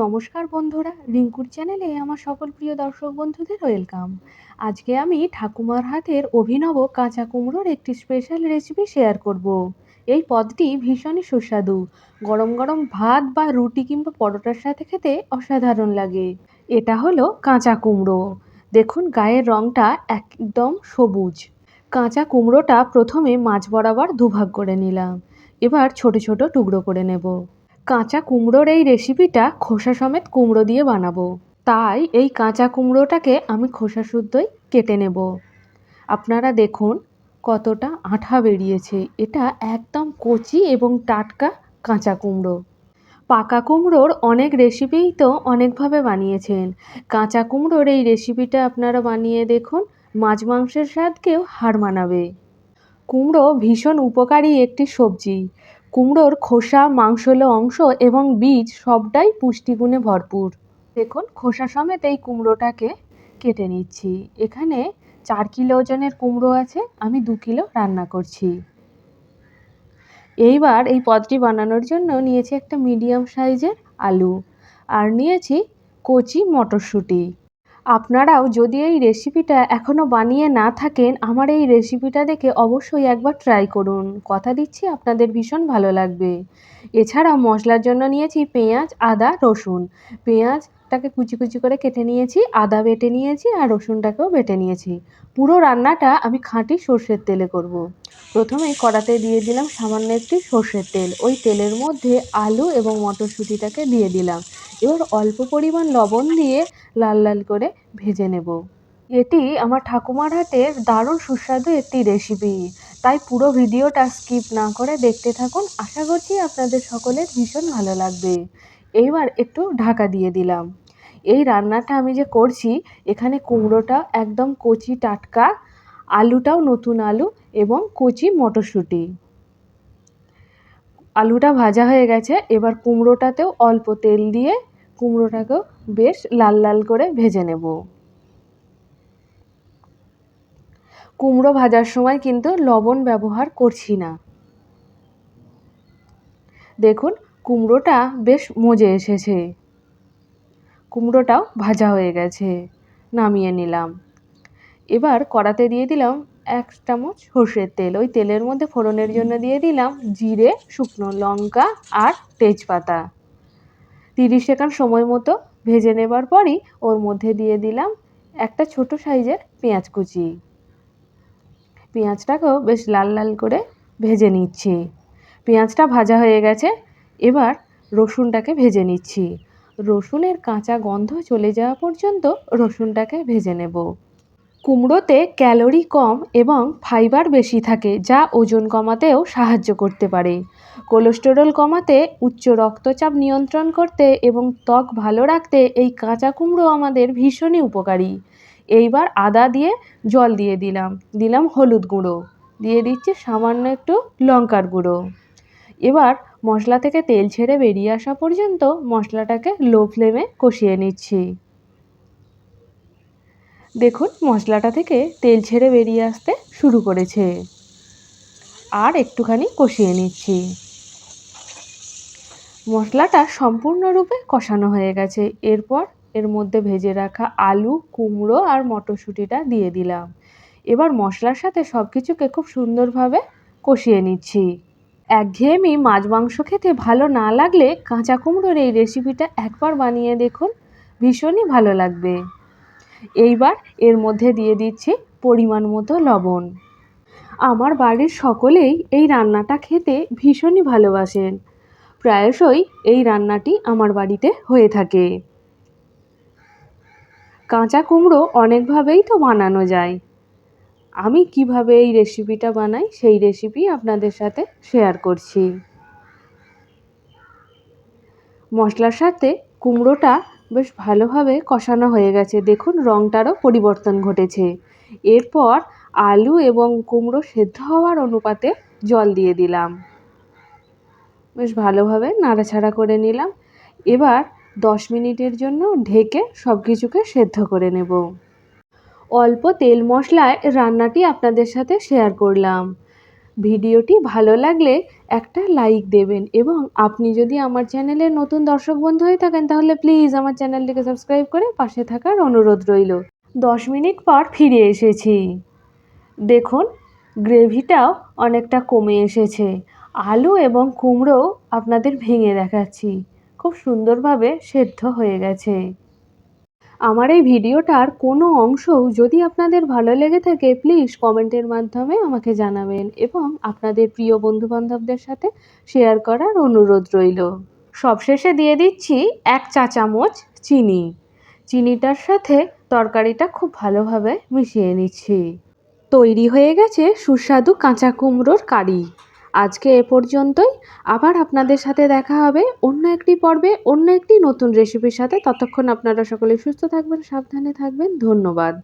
নমস্কার বন্ধুরা, রিঙ্কুর চ্যানেলে আমার সকল প্রিয় দর্শক বন্ধুদের ওয়েলকাম। আজকে আমি ঠাকুমার হাতের অভিনব কাঁচা কুমড়োর একটি স্পেশাল রেসিপি শেয়ার করব। এই পদটি ভীষণই সুস্বাদু। গরম গরম ভাত বা রুটি কিংবা পরোটার সাথে খেতে অসাধারণ লাগে। এটা হলো কাঁচা কুমড়ো। দেখুন গায়ের রঙটা একদম সবুজ। কাঁচা কুমড়োটা প্রথমে মাছ বরাবর দুভাগ করে নিলাম। এবার ছোট ছোট টুকরো করে নেব। কাঁচা কুমড়োর এই রেসিপিটা খোসা সমেত কুমড়ো দিয়ে বানাবো। তাই এই কাঁচা কুমড়োটাকে আমি খোসা শুদ্ধই কেটে নেব। আপনারা দেখুন কতটা আঠা বেরিয়েছে। এটা একদম কচি এবং টাটকা কাঁচা কুমড়ো। পাকা কুমড়োর অনেক রেসিপিই তো অনেকভাবে বানিয়েছেন। কাঁচা কুমড়োর এই রেসিপিটা আপনারা বানিয়ে দেখুন, মাছ মাংসের স্বাদকেও হার মানাবে। কুমড়ো ভীষণ উপকারী একটি সবজি। কুমড়োর খোসা মাংসলো অংশ এবং বীজ সবটাই পুষ্টিগুণে ভরপুর। দেখুন, খোসা সমেত এই কুমড়োটাকে কেটে নিচ্ছি। এখানে চার কিলো ওজনের কুমড়ো আছে, আমি দু কিলো রান্না করছি। এইবার এই পদটি বানানোর জন্য নিয়েছি একটা মিডিয়াম সাইজের আলু। আর নিয়েছি কচি মটরশুঁটি। আপনারাও যদি এই রেসিপিটা এখনও বানিয়ে না থাকেন, আমার এই রেসিপিটা দেখে অবশ্যই একবার ট্রাই করুন। কথা দিচ্ছি, আপনাদের ভীষণ ভালো লাগবে। এছাড়া মশলার জন্য নিয়েছি পেঁয়াজ, আদা, রসুন। পেঁয়াজটাকে কুচি কুচি করে কেটে নিয়েছি, আদা বেটে নিয়েছি আর রসুনটাকেও বেটে নিয়েছি। পুরো রান্নাটা আমি খাঁটি সর্ষের তেলে করব। প্রথমে কড়াতে দিয়ে দিলাম সামান্য একটি সর্ষের তেল। ওই তেলের মধ্যে আলু এবং মটরশুঁটিটাকে দিয়ে দিলাম। এবার অল্প পরিমাণ লবণ দিয়ে লাল লাল করে ভেজে নেব। এটি আমার ঠাকুমার হাতের দারুণ সুস্বাদু একটি রেসিপি তাই পুরো ভিডিওটা স্কিপ না করে দেখতে থাকুন। আশা করছি আপনাদের সকলের ভীষণ ভালো লাগবে। এইবার একটু ঢাকা দিয়ে দিলাম। এই রান্নাটা আমি যে করছি, এখানে কুমড়োটা একদম কচি টাটকা, আলুটাও নতুন আলু এবং কচি মটরশুঁটি। আলুটা ভাজা হয়ে গেছে, এবার কুমড়োটাতেও অল্প তেল দিয়ে কুমড়োটাকেও বেশ লাল লাল করে ভেজে নেব। কুমড়ো ভাজার সময় কিন্তু লবণ ব্যবহার করছি না। দেখুন কুমড়োটা বেশ মজে এসেছে। কুমড়োটাও ভাজা হয়ে গেছে, নামিয়ে নিলাম। এবার কড়াতে দিয়ে দিলাম এক চামচ সর্ষের তেল। ওই তেলের মধ্যে ফোড়নের জন্য দিয়ে দিলাম জিরে, শুকনো লঙ্কা আর তেজপাতা। তিরিশ সেকেন্ড সময় মতো ভেজে নেবার পরই ওর মধ্যে দিয়ে দিলাম একটা ছোট সাইজের পেঁয়াজ কুচি। পেঁয়াজটাকেও বেশ লাল লাল করে ভেজে নিচ্ছি। পেঁয়াজটা ভাজা হয়ে গেছে এবার রসুনটাকে ভেজে নিচ্ছি। রসুনের কাঁচা গন্ধ চলে যাওয়া পর্যন্ত রসুনটাকে ভেজে নেব। কুমড়োতে ক্যালোরি কম এবং ফাইবার বেশি থাকে, যা ওজন কমাতেও সাহায্য করতে পারে। কোলেস্টেরল কমাতে, উচ্চ রক্তচাপ নিয়ন্ত্রণ করতে এবং ত্বক ভালো রাখতে এই কাঁচা কুমড়ো আমাদের ভীষণই উপকারী। এইবার আদা দিয়ে জল দিয়ে দিলাম। দিলাম হলুদ গুঁড়ো। দিয়ে দিচ্ছি সামান্য একটু লঙ্কার গুঁড়ো। এবার মশলা থেকে তেল ছেড়ে বেরিয়ে আসা পর্যন্ত মশলাটাকে লো ফ্লেমে কষিয়ে নিচ্ছি। দেখুন, মশলাটা থেকে তেল ছেড়ে বেরিয়ে আসতে শুরু করেছে। আর একটুখানি কষিয়ে নিচ্ছি। মশলাটা সম্পূর্ণরূপে কষানো হয়ে গেছে। এরপর এর মধ্যে ভেজে রাখা আলু, কুমড়ো আর মটরশুঁটিটা দিয়ে দিলাম। এবার মশলার সাথে সব কিছুকে খুব সুন্দরভাবে কষিয়ে নিচ্ছি। একঘেয়েমি মাছ মাংস খেতে ভালো না লাগলে কাঁচা কুমড়োর এই রেসিপিটা একবার বানিয়ে দেখুন। ভীষণই ভালো লাগবে। এইবার এর মধ্যে দিয়ে দিচ্ছি পরিমাণ মতো লবণ। আমার বাড়ির সকলেই এই রান্নাটা খেতে ভীষণই ভালোবাসেন। প্রায়শই এই রান্নাটি আমার বাড়িতে হয়ে থাকে। কাঁচা কুমড়ো অনেকভাবেই তো বানানো যায়। আমি কীভাবে এই রেসিপিটা বানাই, সেই রেসিপি আপনাদের সাথে শেয়ার করছি। মশলার সাথে কুমড়োটা বেশ ভালোভাবে কষানো হয়ে গেছে। দেখুন রঙটারও পরিবর্তন ঘটেছে। এরপর আলু এবং কুমড়ো সেদ্ধ হওয়ার অনুপাতে জল দিয়ে দিলাম। বেশ ভালোভাবে নাড়াচাড়া করে নিলাম। এবার দশ মিনিটের জন্য ঢেকে সব কিছুকে সেদ্ধ করে নেব। অল্প তেল মশলায় রান্নাটি আপনাদের সাথে শেয়ার করলাম। ভিডিওটি ভালো লাগলে একটা লাইক দেবেন এবং আপনি যদি আমার চ্যানেলের নতুন দর্শক বন্ধু হয়ে থাকেন, তাহলে প্লিজ আমার চ্যানেলটিকে সাবস্ক্রাইব করে পাশে থাকার অনুরোধ রইল। দশ মিনিট পর ফিরে এসেছি। দেখুন, গ্রেভিটাও অনেকটা কমে এসেছে। আলু এবং কুমড়ো আপনাদের ভেঙে দেখাচ্ছি। খুব সুন্দরভাবে সেদ্ধ হয়ে গেছে। আমার এই ভিডিওটার কোনো অংশও যদি আপনাদের ভালো লেগে থাকে প্লিজ কমেন্টের মাধ্যমে আমাকে জানাবেন এবং আপনাদের প্রিয় বন্ধুবান্ধবদের সাথে শেয়ার করার অনুরোধ রইল। সবশেষে দিয়ে দিচ্ছি এক চা চামচ চিনি। চিনিটার সাথে তরকারিটা খুব ভালোভাবে মিশিয়ে নিচ্ছি। তৈরি হয়ে গেছে সুস্বাদু কাঁচা কুমড়োর কারি। আজকে এ পর্যন্তই। আবার আপনাদের সাথে দেখা হবে অন্য একটি পর্বে, অন্য একটি নতুন রেসিপির সাথে। ততক্ষণ আপনারা সকলে সুস্থ থাকবেন, সাবধানে থাকবেন। ধন্যবাদ।